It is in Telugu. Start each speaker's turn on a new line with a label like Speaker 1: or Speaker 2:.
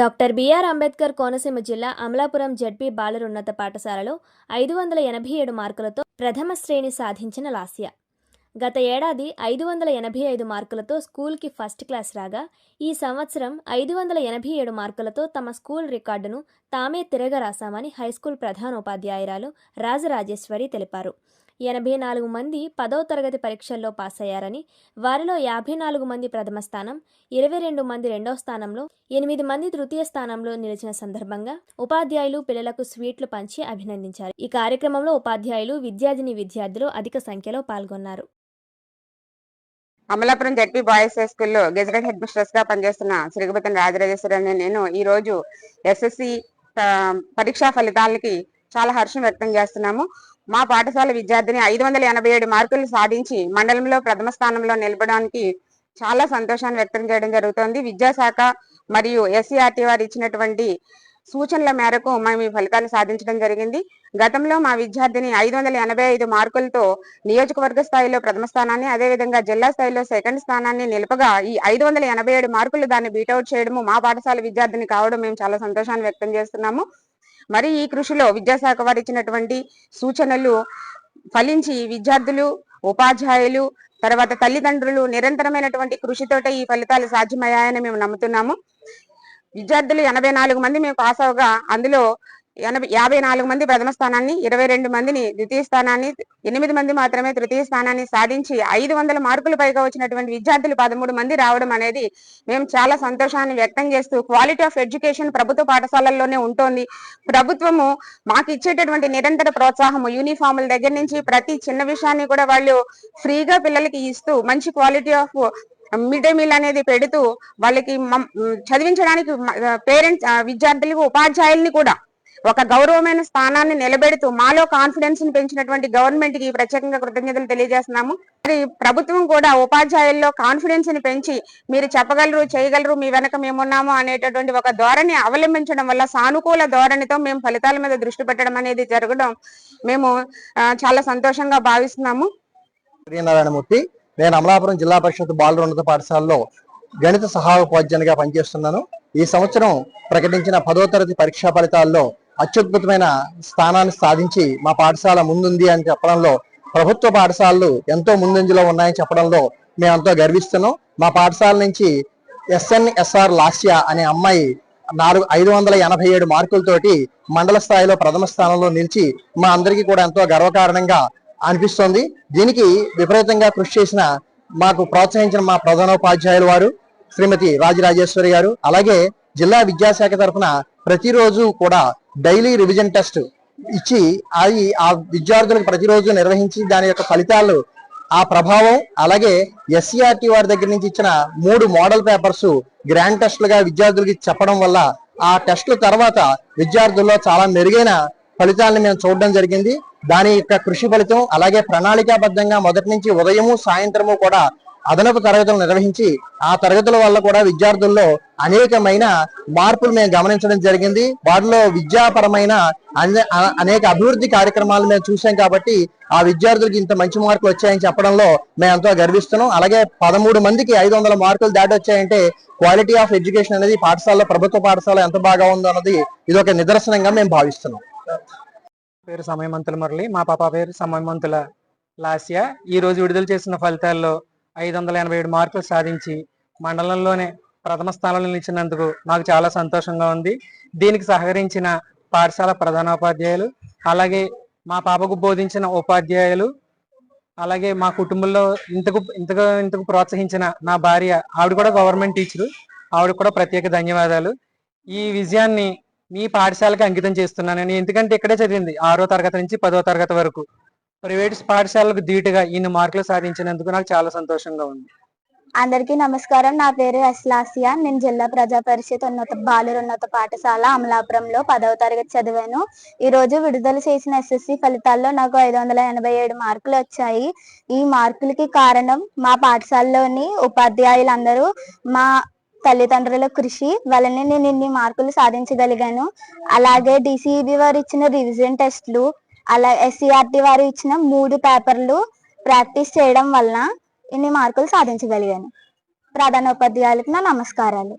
Speaker 1: డాక్టర్ బిఆర్ అంబేద్కర్ కోనసీమ జిల్లా అమలాపురం జడ్పీ బాలరున్నత పాఠశాలలో ఐదు వందల ఎనభై ఏడు మార్కులతో ప్రథమ శ్రేణి సాధించిన లాస్య. గత ఏడాది ఐదు వందల ఎనభై ఐదు మార్కులతో స్కూల్కి ఫస్ట్ క్లాస్ రాగా ఈ సంవత్సరం ఐదు వందల ఎనభై ఏడు మార్కులతో తమ స్కూల్ రికార్డును తామే తిరగ రాశామని హైస్కూల్ ప్రధానోపాధ్యాయురాలు రాజరాజేశ్వరి తెలిపారు. ఎనభై నాలుగు మంది పదో తరగతి పరీక్షల్లో పాస్ అయ్యారని వారిలో యాభై నాలుగు మంది ప్రథమ స్థానం ఇరవై రెండు మంది రెండో స్థానంలో ఎనిమిది మంది తృతీయ స్థానంలో నిలిచిన సందర్భంగా ఉపాధ్యాయులు పిల్లలకు స్వీట్లు పంచి అభినందించారు. ఈ కార్యక్రమంలో ఉపాధ్యాయులు విద్యార్థిని విద్యార్థులు అధిక సంఖ్యలో పాల్గొన్నారు.
Speaker 2: అమలాపురం జడ్పీ బాయ్స్ హై స్కూల్లో గెజటెడ్ హెడ్ మిస్ట్రెస్గా పనిచేస్తున్న శ్రీగుపతిని రాజరాజేశ్వరి అనే నేను ఈ రోజు ఎస్ఎస్సి పరీక్షా ఫలితాలకి చాలా హర్షం వ్యక్తం చేస్తున్నాము. మా పాఠశాల విద్యార్థిని ఐదు వందల ఎనభై ఏడు మార్కులు సాధించి మండలంలో ప్రథమ స్థానంలో నిలబడడానికి చాలా సంతోషాన్ని వ్యక్తం చేయడం జరుగుతోంది. విద్యాశాఖ మరియు ఎస్సీఆర్టీ వారు ఇచ్చినటువంటి సూచనల మేరకు మేము ఈ ఫలితాలు సాధించడం జరిగింది. గతంలో మా విద్యార్థిని ఐదు వందల ఎనభై ఐదు మార్కులతో నియోజకవర్గ స్థాయిలో ప్రథమ స్థానాన్ని అదేవిధంగా జిల్లా స్థాయిలో సెకండ్ స్థానాన్ని నిలపగా ఈ ఐదు వందల ఎనభై ఏడు మార్కులు దాన్ని బీటౌట్ చేయడము మా పాఠశాల విద్యార్థిని కావడం మేము చాలా సంతోషాన్ని వ్యక్తం చేస్తున్నాము. మరి ఈ కృషిలో విద్యాశాఖ వారు ఇచ్చినటువంటి సూచనలు ఫలించి విద్యార్థులు ఉపాధ్యాయులు తర్వాత తల్లిదండ్రులు నిరంతరమైనటువంటి కృషితోటే ఈ ఫలితాలు సాధ్యమయ్యాయని మేము నమ్ముతున్నాము. విద్యార్థులు ఎనభై నాలుగు మంది మేము పాస్ అవగా అందులో ఎనభై యాభై నాలుగు మంది ప్రథమ స్థానాన్ని ఇరవై రెండు మందిని ద్వితీయ స్థానాన్ని ఎనిమిది మంది మాత్రమే తృతీయ స్థానాన్ని సాధించి ఐదు వందల మార్కులు పైగా వచ్చినటువంటి విద్యార్థులు పదమూడు మంది రావడం అనేది మేము చాలా సంతోషాన్ని వ్యక్తం చేస్తూ క్వాలిటీ ఆఫ్ ఎడ్యుకేషన్ ప్రభుత్వ పాఠశాలల్లోనే ఉంటుంది. ప్రభుత్వము మాకు ఇచ్చేటటువంటి నిరంతర ప్రోత్సాహము యూనిఫామ్ల దగ్గర నుంచి ప్రతి చిన్న విషయాన్ని కూడా వాళ్ళు ఫ్రీగా పిల్లలకి ఇస్తూ మంచి quality of mid day meal అనేది పెడుతూ వాళ్ళకి చదివించడానికి పేరెంట్స్ విద్యార్థులకు ఉపాధ్యాయుల్ని కూడా ఒక గౌరవమైన స్థానాన్ని నిలబెడుతూ మాలో కాన్ఫిడెన్స్ని పెంచినటువంటి గవర్నమెంట్కి ప్రత్యేకంగా కృతజ్ఞతలు తెలియజేస్తున్నాము. మరి ప్రభుత్వం కూడా ఉపాధ్యాయుల్లో కాన్ఫిడెన్స్ని పెంచి మీరు చెప్పగలరు చేయగలరు మీ వెనక మేమున్నాము అనేటటువంటి ఒక ధోరణి అవలంబించడం వల్ల సానుకూల ధోరణితో మేము ఫలితాల మీద దృష్టి పెట్టడం అనేది జరగడం మేము చాలా సంతోషంగా భావిస్తున్నాము.
Speaker 3: సూర్యనారాయణమూర్తి నేను అమలాపురం జిల్లా పరిషత్ బాలున్నత పాఠశాలలో గణిత సహాయ ఉపాధ్యాయునిగా పనిచేస్తున్నాను. ఈ సంవత్సరం ప్రకటించిన పదో తరగతి పరీక్షా ఫలితాల్లో అత్యద్భుతమైన స్థానాన్ని సాధించి మా పాఠశాల ముందుంది అని చెప్పడంలో ప్రభుత్వ పాఠశాలలు ఎంతో ముందంజలో ఉన్నాయని చెప్పడంలో మేము ఎంతో గర్విస్తున్నాం. మా పాఠశాల నుంచి ఎస్ఎన్ఎస్ఆర్ లాస్యా అనే అమ్మాయి నాలుగు ఐదు వందల ఎనభై ఏడు మార్కులతోటి మండల స్థాయిలో ప్రథమ స్థానంలో నిలిచి మా అందరికీ కూడా ఎంతో గర్వకారణంగా అనిపిస్తోంది. దీనికి విపరీతంగా కృషి చేసిన మాకు ప్రోత్సహించిన మా ప్రధానోపాధ్యాయుల వారు శ్రీమతి రాజరాజేశ్వరి గారు అలాగే జిల్లా విద్యాశాఖ తరఫున ప్రతిరోజు కూడా డైలీ రివిజన్ టెస్ట్ ఇచ్చి అది ఆ విద్యార్థులకు ప్రతిరోజు నిర్వహించి దాని యొక్క ఫలితాలు ఆ ప్రభావం అలాగే ఎస్సీఆర్టీ వారి దగ్గర నుంచి ఇచ్చిన మూడు మోడల్ పేపర్స్ గ్రాండ్ టెస్ట్లుగా విద్యార్థులకి చెప్పడం వల్ల ఆ టెస్ట్ల తర్వాత విద్యార్థుల్లో చాలా మెరుగైన ఫలితాలను మేము చూడడం జరిగింది. దాని యొక్క కృషి ఫలితం అలాగే ప్రణాళికాబద్ధంగా మొదటి నుంచి ఉదయము సాయంత్రము కూడా అదనపు తరగతులు నిర్వహించి ఆ తరగతుల వల్ల కూడా విద్యార్థుల్లో అనేకమైన మార్పులు మేము గమనించడం జరిగింది. వాటిలో విద్యాపరమైన అనేక అభివృద్ధి కార్యక్రమాలు మేము చూసాం కాబట్టి ఆ విద్యార్థులకి ఇంత మంచి మార్కులు వచ్చాయని చెప్పడంలో మేము ఎంతో గర్విస్తున్నాం. అలాగే పదమూడు మందికి ఐదు వందల మార్కులు దాటి వచ్చాయంటే క్వాలిటీ ఆఫ్ ఎడ్యుకేషన్ అనేది పాఠశాలలో ప్రభుత్వ పాఠశాల ఎంత బాగా ఉందో అన్నది ఇది ఒక నిదర్శనంగా మేము భావిస్తున్నాం.
Speaker 4: పేరు సమయమంతుల మురళి. మా పాప పేరు సమయమంతుల లాస్య. ఈ రోజు విడుదల చేసిన ఫలితాల్లో ఐదు వందల ఎనభై ఏడు మార్కులు సాధించి మండలంలోనే ప్రథమ స్థానంలో నిలిచినందుకు నాకు చాలా సంతోషంగా ఉంది. దీనికి సహకరించిన పాఠశాల ప్రధానోపాధ్యాయులు అలాగే మా పాపకు బోధించిన ఉపాధ్యాయులు అలాగే మా కుటుంబంలో ఇంతకు ఇంతకు ఇంతకు ప్రోత్సహించిన నా భార్య ఆవిడ కూడా గవర్నమెంట్ టీచరు. ఆవిడ కూడా ప్రత్యేక ధన్యవాదాలు. ఈ విజయాన్ని మీ పాఠశాలకి అంకితం చేస్తున్నానని ఎందుకంటే ఇక్కడే చదివింది. ఆరో తరగతి నుంచి పదో తరగతి వరకు. ప్రైవేట్ పాఠశాలకు ధీటుగా ఇన్ని మార్కులు సాధించినందుకు నాకు చాలా సంతోషంగా ఉంది.
Speaker 5: అందరికీ నమస్కారం. నా పేరు అస్లాసియా నేను జిల్లా ప్రజా పరిషత్ ఉన్నత బాలురున్నత పాఠశాల అమలాపురంలో పదవ తరగతి చదివాను. ఈ రోజు విడుదల చేసిన ఎస్ఎస్సి ఫలితాల్లో నాకు ఐదు వందల ఎనభై ఏడు మార్కులు వచ్చాయి. ఈ మార్కులకి కారణం మా పాఠశాలలోని ఉపాధ్యాయులందరూ మా తల్లిదండ్రుల కృషి వలనే నేను ఇన్ని మార్కులు సాధించగలిగాను. అలాగే డిసిఈబి వారు ఇచ్చిన రివిజన్ టెస్ట్లు అలా ఎస్సీఆర్టీ వారు ఇచ్చిన మూడు పేపర్లు ప్రాక్టీస్ చేయడం వలన ఇన్ని మార్కులు సాధించగలిగాను. ప్రధానోపాధ్యాయులకు నా నమస్కారాలు.